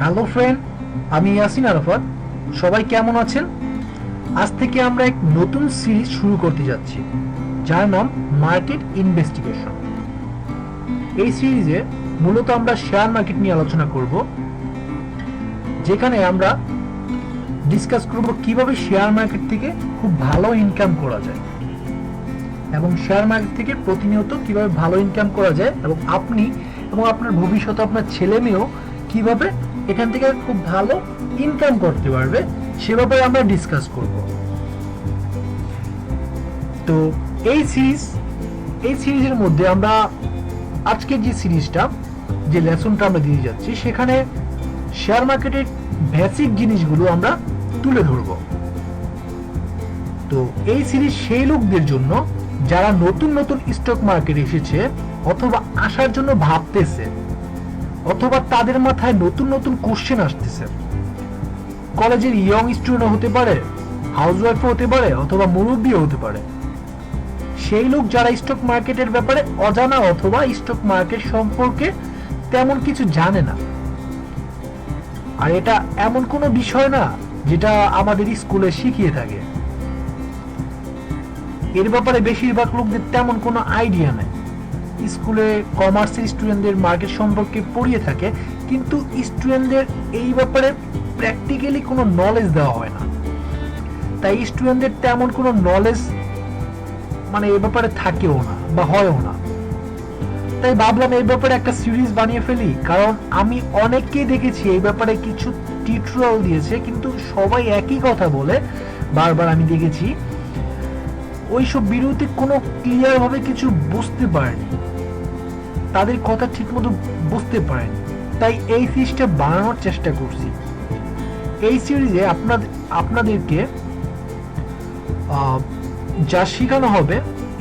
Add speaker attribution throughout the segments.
Speaker 1: Hello friend, আমি ইয়াসিন আরাফাত। সবাই কেমন আছেন? আজ থেকে আমরা এক নতুন সিরিজ শুরু করতে যাচ্ছি, যার নাম মার্কেট ইনভেস্টিগেশন। এই সিরিজে মূলত আমরা শেয়ার মার্কেট নিয়ে আলোচনা করব, যেখানে আমরা ডিসকাস করব কীভাবে শেয়ার মার্কেট থেকে খুব ভালো ইনকাম করা যায় এবং শেয়ার মার্কেট থেকে প্রতিনিয়ত কীভাবে ভালো ইনকাম করা যায় এবং আপনি এবং আপনার ভবিষ্যতে আপনার ছেলে মেয়েও কীভাবে এখান থেকে খুব ভালো ইনকাম করতে পারবে। সে ব্যাপারে আমরা ডিসকাস করব। তো এই সিরিজ এই সিরিজের মধ্যে আমরা আজকের যে সিরিজটা যে লেসনটা আমরা দিয়ে যাচ্ছি, সেখানে শেয়ার মার্কেটের বেসিক জিনিসগুলো আমরা তুলে ধরবো। তো এই সিরিজ সেই লোকদের জন্য যারা নতুন নতুন স্টক মার্কেটে এসেছে অথবা আসার জন্য ভাবতেছে অথবা তাদের মাথায় নতুন নতুন কোশ্চেন আসতেছে। কলেজের ইয়ং স্টুডেন্ট হতে পারে হাউসওয়াইফ হতে পারে, অথবা মুরব্বীও হতে পারে। সেই লোক যারা স্টক মার্কেটের ব্যাপারে অজানা অথবা স্টক মার্কেট সম্পর্কে তেমন কিছু জানে না। আর এটা এমন কোনো বিষয় না যেটা আমাদের স্কুলে শিখিয়ে থাকে। এর ব্যাপারে বেশিরভাগ লোকদের তেমন কোনো আইডিয়া নেই। স্কুলে কমার্সের স্টুডেন্টদের মার্কেট সম্পর্কে পড়িয়ে থাকে, কিন্তু স্টুডেন্টদের এই ব্যাপারে প্র্যাকটিক্যালি কোনো নলেজ দেওয়া হয় না। তাই স্টুডেন্টদের তেমন কোনো নলেজ মানে এ ব্যাপারে থাকেও না বা হয়ও না। তাই ভাবলাম এই ব্যাপারে একটা সিরিজ বানিয়ে ফেলি, কারণ আমি অনেককেই দেখেছি এই ব্যাপারে কিছু টিউটোরিয়াল দিয়েছে, কিন্তু সবাই একই কথা বলে, বারবার আমি দেখেছি, ওইসব বিরতি কোনো ক্লিয়ার ভাবে কিছু বুঝতে পারেনি। তাদের কথা ঠিকমতো বুঝতে পারেনি। তাই এই সিরিজটা বানানোর চেষ্টা করছি। এই সিরিজে আপনাদের আপনাদেরকে যা শেখানো হবে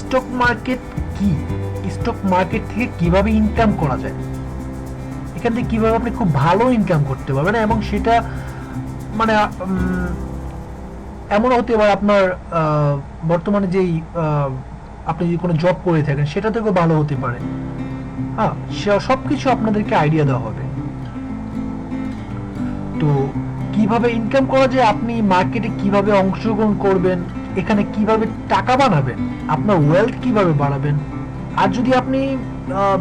Speaker 1: স্টক মার্কেট কি? স্টক মার্কেট থেকে কীভাবে ইনকাম করা যায়? এখান থেকে কীভাবে আপনি খুব ভালো ইনকাম করতে পারবেন এবং সেটা মানে এমন হতে পারে আপনার বর্তমানে যেই আপনি যদি কোনো জব করে থাকেন, সেটা থেকেও ভালো হতে পারে। হ্যাঁ সব কিছু আপনাদেরকে আইডিয়া দেওয়া হবে। তো কীভাবে ইনকাম করা যায়, আপনি মার্কেটে কীভাবে অংশগ্রহণ করবেন, এখানে কীভাবে টাকা বানাবেন, আপনার ওয়েলথ কীভাবে বাড়াবেন, আর যদি আপনি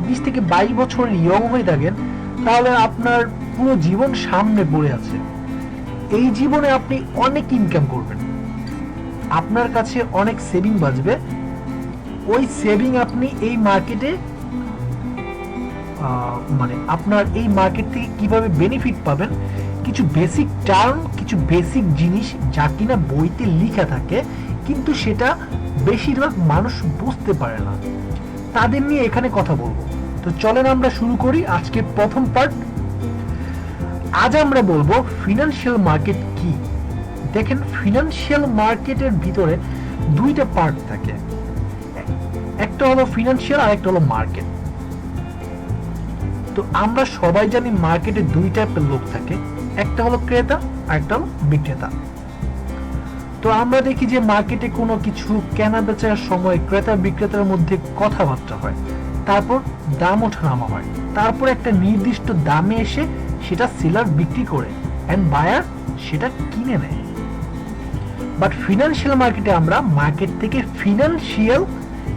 Speaker 1: বিশ থেকে বাইশ বছর ইয়ং হয়ে থাকেন, তাহলে আপনার পুরো জীবন সামনে পড়ে আছে। এই জীবনে আপনি অনেক ইনকাম করবেন। আপনার কাছে অনেক সেভিং বাঁচবে। ওই সেভিং আপনি এই মার্কেটে মানে আপনার এই মার্কেট থেকে কীভাবে বেনিফিট পাবেন, কিছু বেসিক টার্ম কিছু বেসিক জিনিস যা কিনা বইতে লেখা থাকে, কিন্তু সেটা বেশিরভাগ মানুষ বুঝতে পারে না। তাদের নিয়ে এখানে কথা বলব। তো চলেন আমরা শুরু করি আজকে প্রথম পার্ট আজ আমরা বলব ফিনান্সিয়াল মার্কেট কি? দেখেন ফিনান্সিয়াল মার্কেটের ভিতরে দুইটা পার্ট থাকে। একটা হলো ফিনান্সিয়াল আর একটা হলো মার্কেট তো আমরা সবাই জানি মার্কেটে দুই টাইপের লোক থাকে। একটা হলো ক্রেতা আর একটা হলো বিক্রেতা। তো আমরা দেখি যে মার্কেটে কোনো কিছু কেনা বেচার সময় ক্রেতা বিক্রেতার মধ্যে কথাবার্তা হয়। তারপর দাম ওঠানামা হয়। তারপর একটা নির্দিষ্ট দামে এসে সেটা সেলার বিক্রি করে অ্যান্ড বায়ার সেটা কিনে নেয়। বাট ফিনান্সিয়াল মার্কেটে আমরা মার্কেট থেকে ফিনান্সিয়াল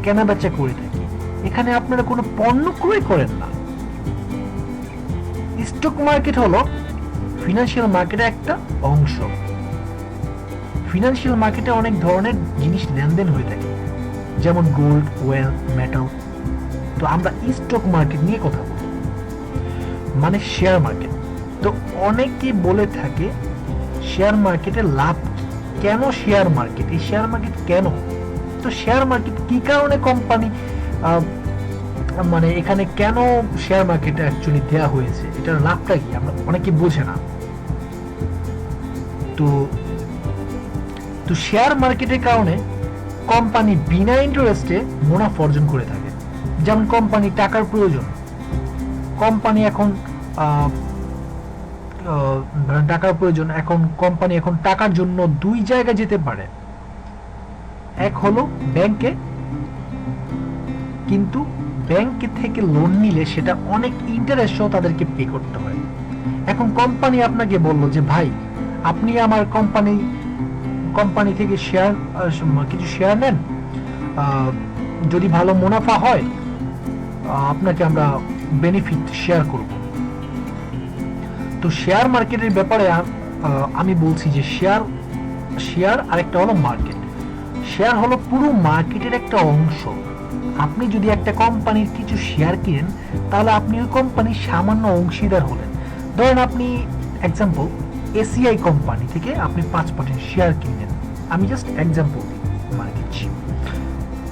Speaker 1: কেনাবেচা করে থাকি। এখানে আপনারা কোনো পণ্য ক্রয় করেন না। স্টক মার্কেট হলো ফিনান্সিয়াল মার্কেটের একটা অংশ। ফিনান্সিয়াল মার্কেটে অনেক ধরনের জিনিস লেনদেন হয়ে থাকে, যেমন গোল্ড ওয়েল মেটাল তো আমরা স্টক মার্কেট নিয়ে কথা বলব মানে শেয়ার মার্কেট তো অনেকে বলে থাকে শেয়ার মার্কেটে লাভ কেন শেয়ার মার্কেট এই শেয়ার মার্কেট কেন? তো শেয়ার মার্কেট কি কারণে কোম্পানি মানে এখানে কেন শেয়ার মার্কেটে অ্যাকচুয়ালি দেওয়া হয়েছে? এটার লাভটা কি? আমরা অনেকে বোঝে না। তো তো শেয়ার মার্কেটের কারণে কোম্পানি বিনা ইন্টারেস্টে মুনাফা অর্জন করে থাকে। যেমন কোম্পানি টাকার প্রয়োজন। কোম্পানি এখন টাকার প্রয়োজন। এখন কোম্পানি এখন টাকার জন্য দুই জায়গায় যেতে পারে। এক হলো ব্যাংকে কিন্তু ব্যাংক থেকে লোন নিলে সেটা অনেক ইন্টারেস্টও তাদেরকে পে করতে হয়। এখন কোম্পানি আপনাকে বলল যে, ভাই, আপনি আমার কোম্পানি কোম্পানি থেকে শেয়ার কিছু শেয়ার নেন। যদি ভালো মুনাফা হয় আপনাকে আমরা বেনিফিট শেয়ার করব। তো শেয়ার মার্কেটের ব্যাপারে আমি বলছি যে শেয়ার শেয়ার আরেকটা হলো মার্কেট শেয়ার হলো পুরো মার্কেটের একটা অংশ। আপনি যদি একটা কোম্পানির কিছু শেয়ার কিনেন, তাহলে আপনি ওই কোম্পানির সামান্য অংশীদার হলেন। ধরেন আপনি এক্সাম্পল এসিআই কোম্পানি থেকে আপনি পাঁচ পার্সেন্ট শেয়ার কিনলেন। আমি জাস্ট এক্সাম্পল মানে দিচ্ছি।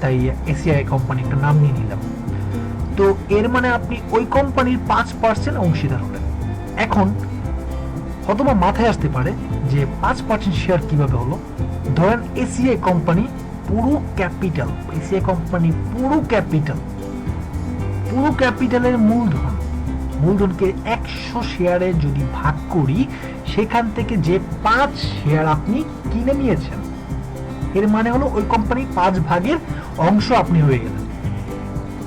Speaker 1: তাই এসিআই কোম্পানি একটা নাম নিয়ে নিলাম। তো এর মানে আপনি ওই কোম্পানির পাঁচ পার্সেন্ট অংশীদার হলেন। এখন অথবা মাথায় আসতে পারে যে পাঁচ পার্সেন্ট শেয়ার কীভাবে হলো? ধরেন এসিআই কোম্পানি পুরো ক্যাপিটাল এসিআই কোম্পানি পুরো ক্যাপিটাল, পুরো ক্যাপিটালের মূলধন, মূলধনকে একশো শেয়ারে যদি ভাগ করি, সেখান থেকে যে পাঁচ শেয়ার আপনি কিনে নিয়েছেন, এর মানে হলো ওই কোম্পানির পাঁচ ভাগের অংশ আপনি হয়ে গেলেন।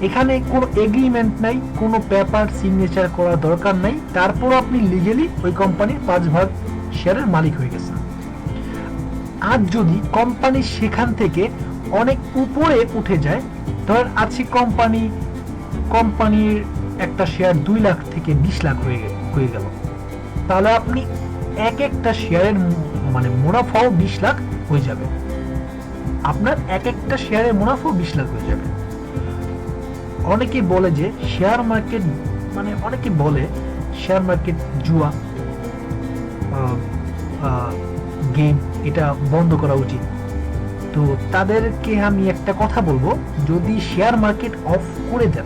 Speaker 1: এখানে কোনো এগ্রিমেন্ট নাই, কোনো পেপার সিগনেচার করার দরকার নাই তারপর আপনি লিগেলি ওই কোম্পানির পাঁচ ভাগ শেয়ারের মালিক হয়ে গেছেন। আর যদি কোম্পানি সেখান থেকে অনেক উপরে উঠে যায় ধরেন আজকে কোম্পানি, কোম্পানির একটা শেয়ার দুই লাখ থেকে বিশ লাখ হয়ে হয়ে গেল। তাহলে আপনি এক একটা শেয়ারের মানে মুনাফাও বিশ লাখ হয়ে যাবে। আপনার এক একটা শেয়ারের মুনাফাও বিশ লাখ হয়ে যাবে। অনেকে বলে যে শেয়ার মার্কেট মানে অনেকে বলে শেয়ার মার্কেট জুয়া গেম এটা বন্ধ করা উচিত। তো তাদেরকে আমি একটা কথা বলব, যদি শেয়ার মার্কেট অফ করে দেন,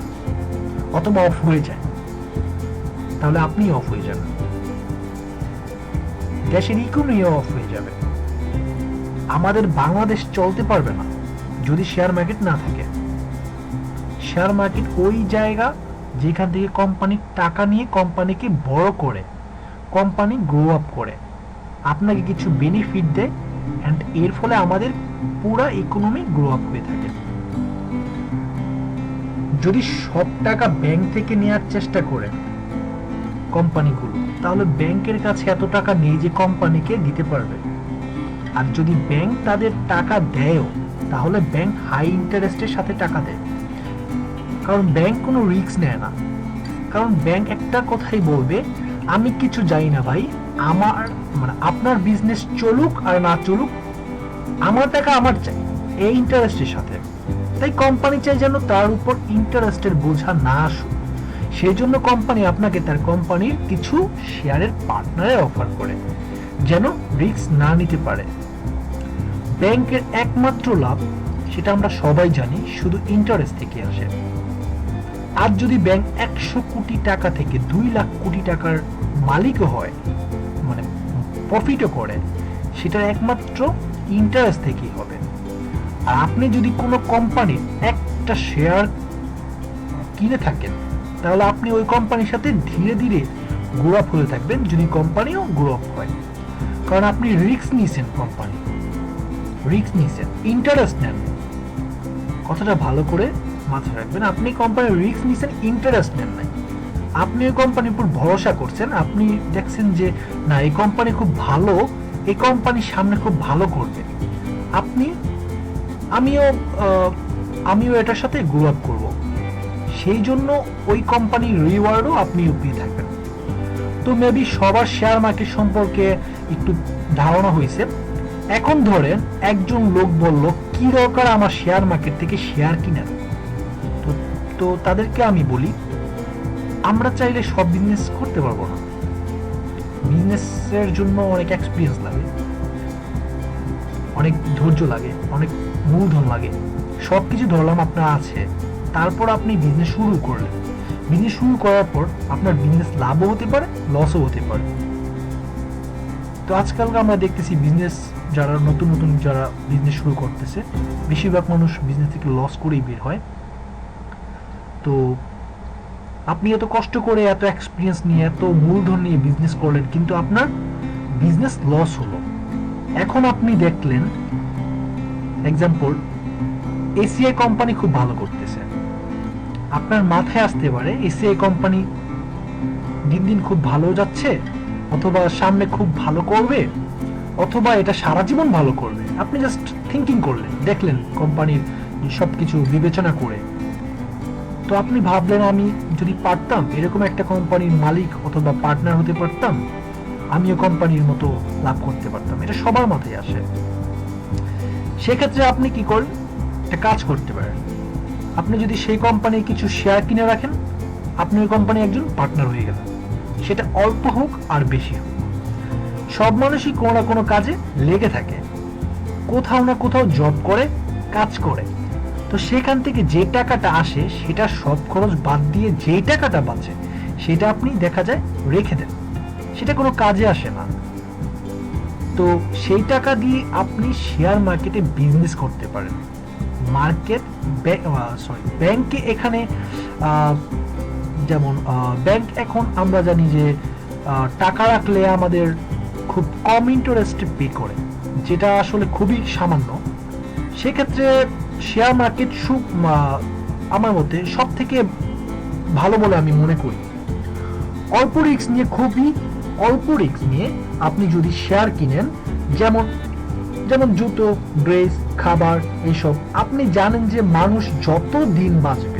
Speaker 1: অথবা অফ হয়ে যায়, তাহলে আপনি অফ হয়ে যাবেন। দেশের ইকোনমিও অফ হয়ে যাবে। আমাদের বাংলাদেশ চলতে পারবে না, যদি শেয়ার মার্কেট না থাকে। শেয়ার মার্কেট ওই জায়গা যেখান থেকে কোম্পানি টাকা নিয়ে কোম্পানিকে বড় করে কোম্পানি গ্রো আপ করে। আপনাকে কিছু বেনিফিট দেয় অ্যান্ড এর ফলে আমাদের পুরো ইকোনমি গ্রো আপ হয়ে থাকে। যদি সব টাকা ব্যাংক থেকে নেওয়ার চেষ্টা করে কোম্পানিগুলো তাহলে ব্যাংকের কাছে এত টাকা নেই যে কোম্পানিকে দিতে পারবে। আর যদি ব্যাংক তাদের টাকা দেয়ও, তাহলে ব্যাংক হাই ইন্টারেস্টের সাথে টাকা দেয়। কারণ ব্যাংক কোনো রিস্ক নেয় না। কারণ ব্যাংক একটা কথাই বলবে, আমি কিছু জানি না ভাই, আমার মানে আপনার বিজনেস চলুক আর না চলুক, আমার টাকা আমার চাই, এই ইন্টারেস্টের সাথে। তাই কোম্পানি চাই যেন তার উপর ইন্টারেস্টের বোঝা না আসুক। সেই জন্য কোম্পানি আপনাকে তার কোম্পানির কিছু শেয়ারের পার্টনারে অফার করে, যেন রিস্ক না নিতে পারে। ব্যাংকের একমাত্র লাভ, সেটা আমরা সবাই জানি, শুধু ইন্টারেস্ট থেকে আসে। আর যদি ব্যাংক একশো কোটি টাকা থেকে দুই লাখ কোটি টাকার মালিকও হয় মানে প্রফিটও করে সেটা একমাত্র ইন্টারেস্ট থেকেই হবে। আর আপনি যদি কোনো কোম্পানির একটা শেয়ার কিনে থাকেন, তাহলে আপনি ওই কোম্পানির সাথে ধীরে ধীরে গ্রো আপ হতে থাকবেন যদি কোম্পানিও গ্রো আপ হয় কারণ আপনি রিস্ক নিয়েছেন কোম্পানি রিস্ক নিয়েছেন ইন্টারেস্ট নেন। কথাটা ভালো করে মাথায় রাখবেন, আপনি কোম্পানির রিস্ক নিয়েছেন ইন্টারেস্ট নেন নাই। আপনি ওই কোম্পানির উপর ভরসা করছেন, আপনি দেখছেন যে, না, এই কোম্পানি খুব ভালো, এই কোম্পানি সামনে খুব ভালো করবে। আপনি, আমিও আমিও এটার সাথে গ্রো আপ করব। সেই জন্য ওই কোম্পানির রিওয়ার্ডও আপনি পেয়ে থাকবেন। তো মেবি সবার শেয়ার মার্কেট সম্পর্কে একটু ধারণা হয়েছে। এখন ধরেন, একজন লোক বলল, কি দরকার আমার শেয়ার মার্কেট থেকে শেয়ার কিনার? তো তাদেরকে আমি বলি আমরা চাইলে সব বিজনেস করতে পারব না। বিজনেসের জন্য অনেক এক্সপিরিয়েন্স লাগে, অনেক ধৈর্য লাগে, অনেক মূলধন লাগে। সব কিছু ধরলাম আপনার আছে, তারপর আপনি বিজনেস শুরু করলেন। বিজনেস শুরু করার পর আপনার বিজনেস লাভও হতে পারে লসও হতে পারে। তো আজকাল আমরা দেখতেছি বিজনেস যারা নতুন নতুন যারা বিজনেস শুরু করতেছে, বেশিরভাগ মানুষ বিজনেস থেকে লস করেই বের হয়। তো আপনি এত কষ্ট করে, এত এক্সপিরিয়েন্স নিয়ে, এত মূলধন নিয়ে বিজনেস করলেন, কিন্তু আপনার বিজনেস লস হলো। এখন আপনি দেখলেন এক্সাম্পল এসিআই কোম্পানি খুব ভালো করতেছে। আপনার মাথায় আসতে পারে এসিআই কোম্পানি দিন দিন খুব ভালো যাচ্ছে, অথবা সামনে খুব ভালো করবে, অথবা এটা সারা জীবন ভালো করবে। আপনি জাস্ট থিঙ্কিং করলেন, দেখলেন কোম্পানির সব কিছু বিবেচনা করে। তো আপনি ভাবলেন আমি যদি পারতাম, এরকম একটা কোম্পানির মালিক অথবা পার্টনার হতে পারতাম, আমিও কোম্পানির মতো লাভ করতে পারতাম। এটা সবার মাথায় আসে। সেক্ষেত্রে আপনি কি করেন? একটা কাজ করতে পারেন। আপনি যদি সেই কোম্পানির কিছু শেয়ার কিনে রাখেন, আপনি ওই কোম্পানির একজন পার্টনার হয়ে গেলেন। সেটা অল্প হোক আর বেশি হোক। সব মানুষই কোনো না কোনো কাজে লেগে থাকে। কোথাও না কোথাও জব করে, কাজ করে। তো সেখান থেকে যে টাকাটা আসে, সেটা সব খরচ বাদ দিয়ে যে টাকাটা বাঁচে, সেটা আপনি দেখা যায় রেখে দেন। সেটা কোনো কাজে আসে না। তো সেই টাকা দিয়ে আপনি শেয়ার মার্কেটে বিজনেস করতে পারেন। মার্কেট সরি ব্যাংকে এখানে যেমন ব্যাংক এখন আমরা জানি যে টাকা রাখলে আমাদের খুব কম ইন্টারেস্টে পে করে, যেটা আসলে খুবই সামান্য। সেক্ষেত্রে শেয়ার মার্কেট সু- আমার মতে সব থেকে ভালো বলে আমি মনে করি। অল্প রিক্স নিয়ে খুবই অল্প রিক্স নিয়ে আপনি যদি শেয়ার কিনেন, যেমন যেমন জুতো ড্রেস খাবার এইসব আপনি জানেন যে মানুষ যত দিন বাঁচবে,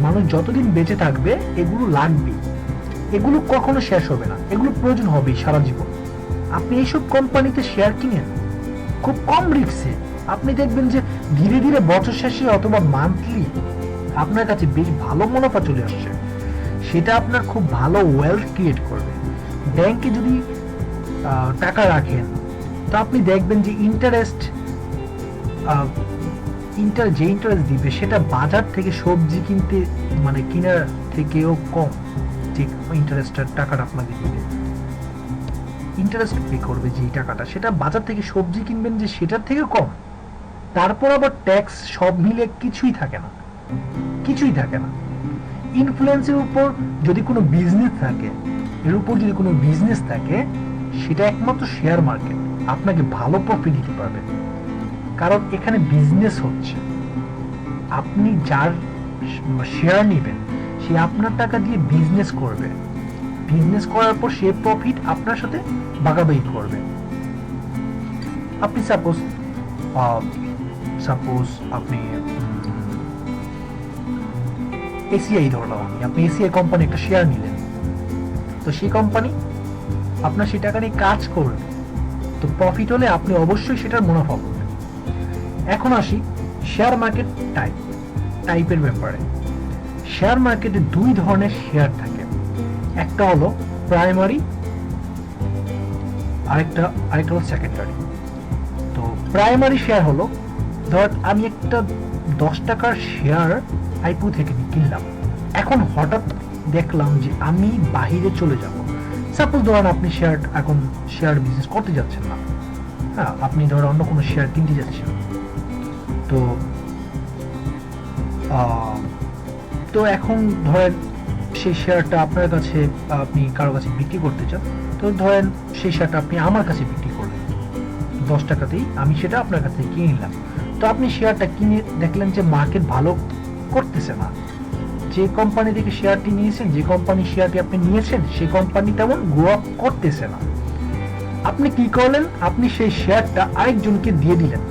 Speaker 1: মানুষ যতদিন বেঁচে থাকবে, এগুলো লাগবে। এগুলো কখনো শেষ হবে না। এগুলো প্রয়োজন হবেই সারা জীবন। আপনি এইসব কোম্পানিতে শেয়ার কিনেন, খুব কম রিস্কে আপনি দেখবেন যে ধীরে ধীরে বছর শেষে অথবা মান্থলি আপনার কাছে বেশ ভালো মুনাফা চলে আসছে। সেটা আপনার খুব ভালো ওয়েলথ ক্রিয়েট করবে। ব্যাংকে যদি টাকা রাখেন, তো আপনি দেখবেন যে ইন্টারেস্ট ইন্টার যে ইন্টারেস্ট দিবে, সেটা বাজার থেকে সবজি কিনতে মানে কেনার থেকেও কম যে ইন্টারেস্টের টাকাটা আপনাকে দিবে। ইন্টারেস্ট পে করবে যে টাকাটা, সেটা বাজার থেকে সবজি কিনবেন যে সেটার থেকে কম। তারপর আবার ট্যাক্স সব মিলে কিছুই থাকে না। কিছুই থাকে না। ইনফ্লুয়েন্সের উপর যদি কোনো বিজনেস থাকে, এর উপর যদি কোনো বিজনেস থাকে, সেটা একমাত্র শেয়ার মার্কেট আপনাকে ভালো প্রফিট দিতে পারবে। কারণ এখানে বিজনেস হচ্ছে। আপনি যার শেয়ার নেবেন, সে আপনার টাকা দিয়ে বিজনেস করবে। বিজনেস করার পর সে প্রফিট আপনার সাথে ভাগাভাগি করবে। আপনি সাপোজ সাপোজ আপনি এসিআই ধরলাম আমি আপনি এসিআই কোম্পানি একটা শেয়ার নিলেন। তো সেই কোম্পানি আপনার সেই টাকা নিয়ে কাজ করবে। তো প্রফিট হলে আপনি অবশ্যই সেটার মুনাফা পাবেন এখন আসি শেয়ার মার্কেট টাইপ টাইপের ব্যাপারে। শেয়ার মার্কেটে দুই ধরনের শেয়ার থাকে। একটা হলো প্রাইমারি আরেকটা আরেকটা হলো সেকেন্ডারি তো প্রাইমারি শেয়ার হলো ধর, আমি একটা দশ টাকার শেয়ার আইপু থেকে কিনলাম। এখন হঠাৎ দেখলাম যে আমি বাহিরে চলে যাব। সাপোজ ধরেন আপনি শেয়ার এখন শেয়ার বিজনেস করতে যাচ্ছেন না। হ্যাঁ আপনি ধর অন্য কোনো শেয়ার কিনতে যাচ্ছেন। তো তো এখন ধরেন সেই শেয়ারটা আপনার কাছে, আপনি কারও কাছে বিক্রি করতে চান, তো ধরেন সেই শেয়ারটা আপনি আমার কাছে বিক্রি করলেন। দশ টাকাতেই আমি সেটা আপনার কাছ কিনে নিলাম। তো আপনি শেয়ারটা কিনে দেখলেন যে মার্কেট ভালো করতেছে না। যে কোম্পানি থেকে শেয়ারটি নিয়েছেন, যে কোম্পানি শেয়ারটি আপনি নিয়েছেন সেই কোম্পানি তেমন গ্রো আপ করতেছে না। আপনি কি করলেন? আপনি সেই শেয়ারটা আরেকজনকে দিয়ে দিলেন।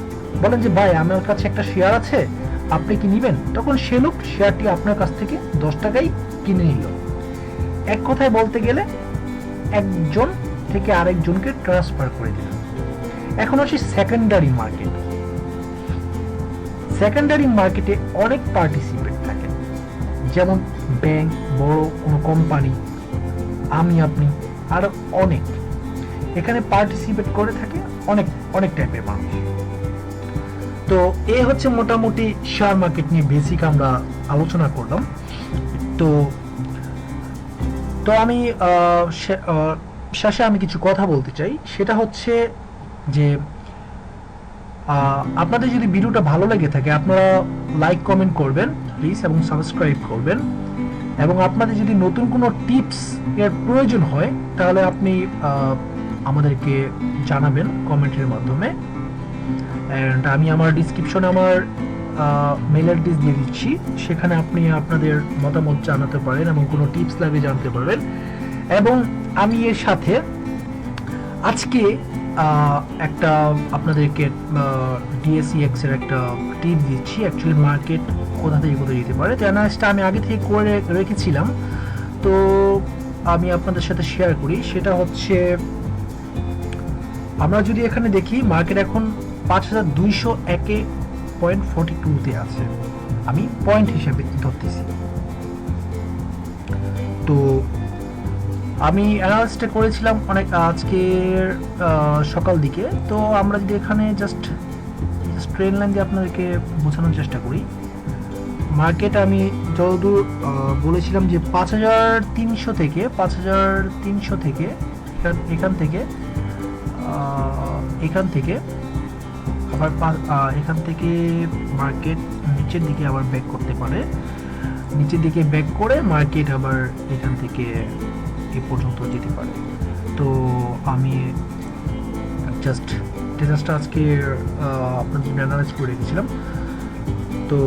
Speaker 1: বলেন যে, ভাই, আমার কাছে একটা শেয়ার আছে, আপনি কি নিবেন? তখন সে লোক শেয়ারটি আপনার কাছ থেকে দশ টাকায় কিনে নিল। এক কথায় বলতে গেলে, একজন থেকে আরেকজনকে ট্রান্সফার করে দিলেন এখন আসি সেকেন্ডারি মার্কেট সেকেন্ডারি মার্কেটে অনেক পার্টিসিপেট থাকে যেমন ব্যাংক বড়, কোনো কোম্পানি আমি, আপনি, আরও অনেক। এখানে পার্টিসিপেট করে থাকে অনেক অনেক টাইপের মানুষ। তো এ হচ্ছে মোটামুটি শেয়ার মার্কেট নিয়ে বেসিক আমরা আলোচনা করলাম। তো তো আমি শেষে আমি কিছু কথা বলতে চাই। সেটা হচ্ছে যে আপনাদের যদি ভিডিওটা ভালো লেগে থাকে, আপনারা লাইক কমেন্ট করবেন প্লিজ এবং সাবস্ক্রাইব করবেন। এবং আপনাদের যদি নতুন কোনো টিপস এর প্রয়োজন হয়, তাহলে আপনি আমাদেরকে জানাবেন কমেন্টের মাধ্যমে। অ্যান্ড আমি আমার ডিসক্রিপশনে আমার মেল অ্যাড্রেস দিয়ে দিচ্ছি। সেখানে আপনি আপনাদের মতামত জানাতে পারেন এবং কোনো টিপস লাগলে জানতে পারবেন। এবং আমি এর সাথে আজকে একটা আপনাদেরকে ডিএসিএক্স এর একটা টিপ দিচ্ছি। অ্যাকচুয়ালি মার্কেট কোথা থেকে কোথায় যেতে পারে? অ্যানালাইসটা আমি আগে থেকে করে রেখেছিলাম। তো আমি আপনাদের সাথে শেয়ার করি। সেটা হচ্ছে, আমরা যদি এখানে দেখি মার্কেট এখন পাঁচ হাজার দুইশো একে পয়েন্ট ফোর্টি টুতে আছে। আমি পয়েন্ট হিসাবে ধরতেছি। তো আমি অ্যানালাইসটা করেছিলাম অনেক আজকের সকাল দিকে। তো আমরা যদি এখানে জাস্ট ট্রেন লাইন দিয়ে আপনাদেরকে বোঝানোর চেষ্টা করি। মার্কেট আমি যতদূর বলেছিলাম যে পাঁচ হাজার তিনশো থেকে, পাঁচ হাজার তিনশো থেকে, এখান- এখান থেকে এখান থেকে, আবার এখান থেকে মার্কেট নিচের দিকে আবার ব্যাক করতে পারে। নিচের দিকে ব্যাক করে মার্কেট আবার এখান থেকে এ পর্যন্ত যেতে পারে। তো আমি জাস্ট ডিজাস্টার আজকে আপনাদের জন্য অ্যানালাইজ করে রেখেছিলাম। তো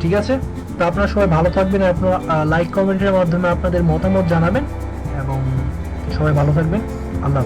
Speaker 1: ঠিক আছে, তো আপনারা সবাই ভালো থাকবেন আপনারা লাইক কমেন্টের মাধ্যমে আপনাদের মতামত জানাবেন। এবং সবাই ভালো থাকবেন। আল্লাহ